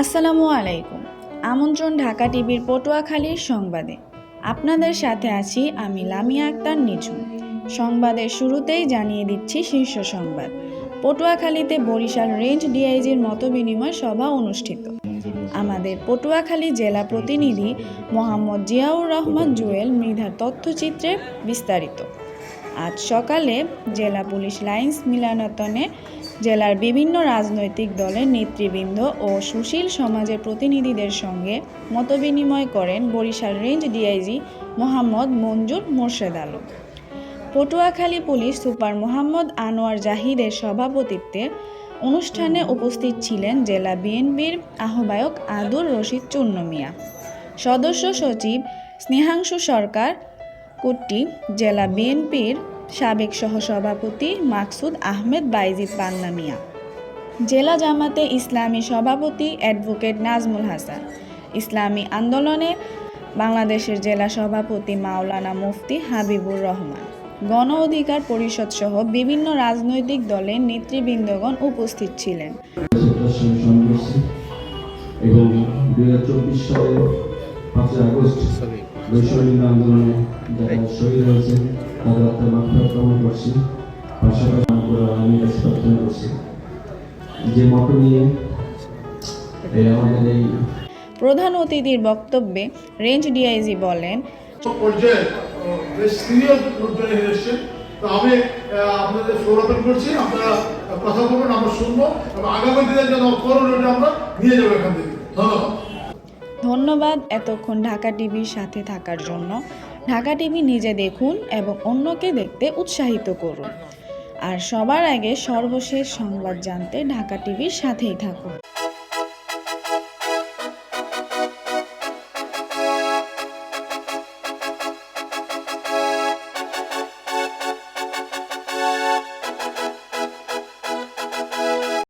আসসালামু আলাইকুম। আমন্ত্রণ ঢাকা টিভির পটুয়াখালীর সংবাদে। আপনাদের সাথে আছি আমি লামিয়া আক্তার নিঝুম। সংবাদের শুরুতেই জানিয়ে দিচ্ছি শীর্ষ সংবাদ। পটুয়াখালীতে বরিশাল রেঞ্জ ডিআইজির মতবিনিময় সভা অনুষ্ঠিত। আমাদের পটুয়াখালী জেলা প্রতিনিধি মোহাম্মদ জিয়াউর রহমান জুয়েল মৃধার তথ্যচিত্রে বিস্তারিত। আজ সকালে জেলা পুলিশ লাইন্স মিলানতনে জেলার বিভিন্ন রাজনৈতিক দলের নেতৃবৃন্দ ও সুশীল সমাজের প্রতিনিধিদের সঙ্গে মতবিনিময় করেন Barishal range DIG Mohammad Manjur Morshed Alam. Patuakhali police super Mohammad Anwar জাহিদের সভাপতিত্বে অনুষ্ঠানে উপস্থিত ছিলেন জেলা বিএনপির আহ্বায়ক আদুর রশিদ চূর্ণ মিয়া। সদস্য সচিব স্নেহাংশু সরকার কুট্টি জেলা বিএনপির সাবেক সহসভাপতি মাকসুদ আহমেদ বাইজিদ পান্না মিয়া। জেলা জামাতে ইসলামী সভাপতি অ্যাডভোকেট নাজমুল হাসান। ইসলামী আন্দোলনে বাংলাদেশের জেলা সভাপতি মাওলানা মুফতি হাবিবুর রহমান। গণ অধিকার পরিষদ সহ বিভিন্ন রাজনৈতিক দলের নেতৃবৃন্দগণ উপস্থিত ছিলেন। এবং হাজার চব্বিশ সালে পাঁচই আগস্ট বৈষম্য আন্দোলনে যারা শহীদ হয়েছেন তাদের আত্মার মাত্রা কামনা করছি। পাশাপাশি আমরা আমি কাছে প্রার্থনা করছি। যে মতো নিয়ে আমাদের এই প্রধান অতিথির বক্তব্যে রেঞ্জ ডিআইজি বলেন পর্যায়ে এসেছেন তো আমি আপনাদের সৌরভন করছি। আপনারা কথা বলবেন আমরা শুনব। এবং আগামী দিনে যেন আমরা নিয়ে যাব এখান থেকে। ধন্যবাদ। ধন্যবাদ এতক্ষণ ঢাকা টিভির সাথে থাকার জন্য। ঢাকা টিভি নিজে দেখুন এবং অন্যকে দেখতে উৎসাহিত করুন। আর সবার আগে সর্বশেষ সংবাদ জানতে ঢাকা টিভির সাথেই থাকুন।